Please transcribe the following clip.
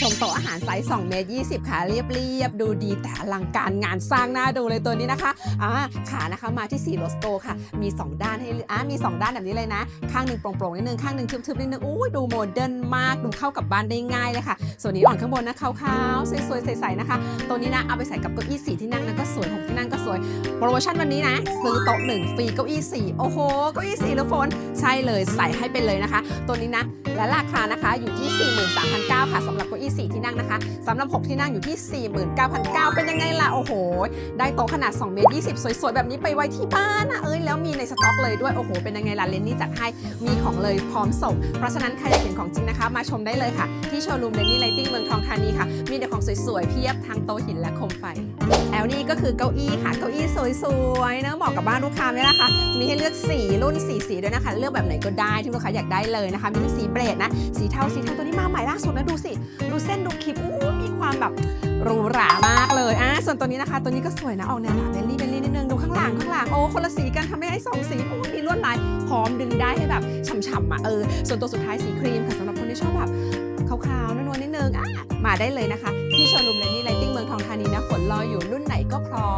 ชมโต๊ะอาหารไซส์2เมตร20 ค่ะ เรียบเรียบๆดูดีแต่อลังการงานสร้างหน้าดูเลยตัวนี้นะคะอ่าขานะคะมาที่4โรสโตค่ะ มี 2 ด้านให้อ่ามี 2 ด้านแบบนี้เลยนะ ข้างหนึ่งโปร่งๆนิดนึงข้างหนึ่งทึบๆนิดนึงอุ้ยดูโมเดิร์นมากดูเข้ากับบ้านได้ง่ายเลยค่ะ ส่วนนี้อ่อนข้างบนนะขาวๆสวยๆใสๆนะคะ ตัวนี้นะเอาไปใส่กับเก้าอี้สีที่นั่งนั้นก็สวยหกที่นั่งก็สวยโปรโมชั่นวันนี้นะซื้อโต๊ะหนึ่งฟรีเก้าอี้สี่โอ้โหเก้าอี้สี่แล้วฝนใช่เลยใส่ให้ไปเลยนะคะ ตัวนี้นะและราคานะคะอยู่ที่ 43,900ค่ะสำหรับเก้าอี้ สำหรับ 6 ที่นั่งอยู่ที่ 49,900 เป็นยังไงล่ะ โอ้โห ได้โต๊ะขนาด2เมตร20 สวยๆ แบบนี้ไปไว้ที่บ้านนะเอ้ย แล้วมีในสต็อกเลยด้วย โอ้โห เป็นยังไงล่ะ เลนนี่จัดให้ มีของเลยพร้อมส่ง เพราะฉะนั้นใครอยากเห็นของจริงนะคะ มาชมได้เลยค่ะ ที่โชว์รูมเลนนี่ไลติ้งเมืองทองธานีค่ะ มีแต่ของสวยๆ เพียบทั้งโต๊ะหินและโคมไฟ แล้วนี่ก็คือเก้าอี้ค่ะ เก้าอี้สวยๆนะเหมาะกับบ้านลูกค้าไหมล่ะคะ มีให้เลือกสีรุ่นสีสีด้วยนะคะ เลือกแบบไหนก็ได้ที่ลูกค้าอยากได้เลยนะคะ มีทั้งสีเบรดนะ สีเทา สีเทาตัวนี้มาใหม่ล่าสุดนะดูสิ ดูเส้นดูคิ ความแบบหรูหรามากเลยอะส่วนตัวนี้นะคะ ตัวนี้ก็สวยนะ ออกแนวเบลลี่เบลลี่นิดนึง ดูข้างหลังข้างหลัง โอ้คนละสีกันทำให้ให้สองสีโอ้มีลวดลาย พร้อมดึงได้ให้แบบฉ่ำๆอะเออ ส่วนตัวสุดท้ายสีครีมค่ะสำหรับคนที่ชอบแบบขาวๆนวลๆนิดนึงอะมาได้เลยนะคะ ที่โชว์รูมเลนี่ไลติ้งเมืองทองธานีนะฝนรออยู่รุ่นไหนก็พร้อม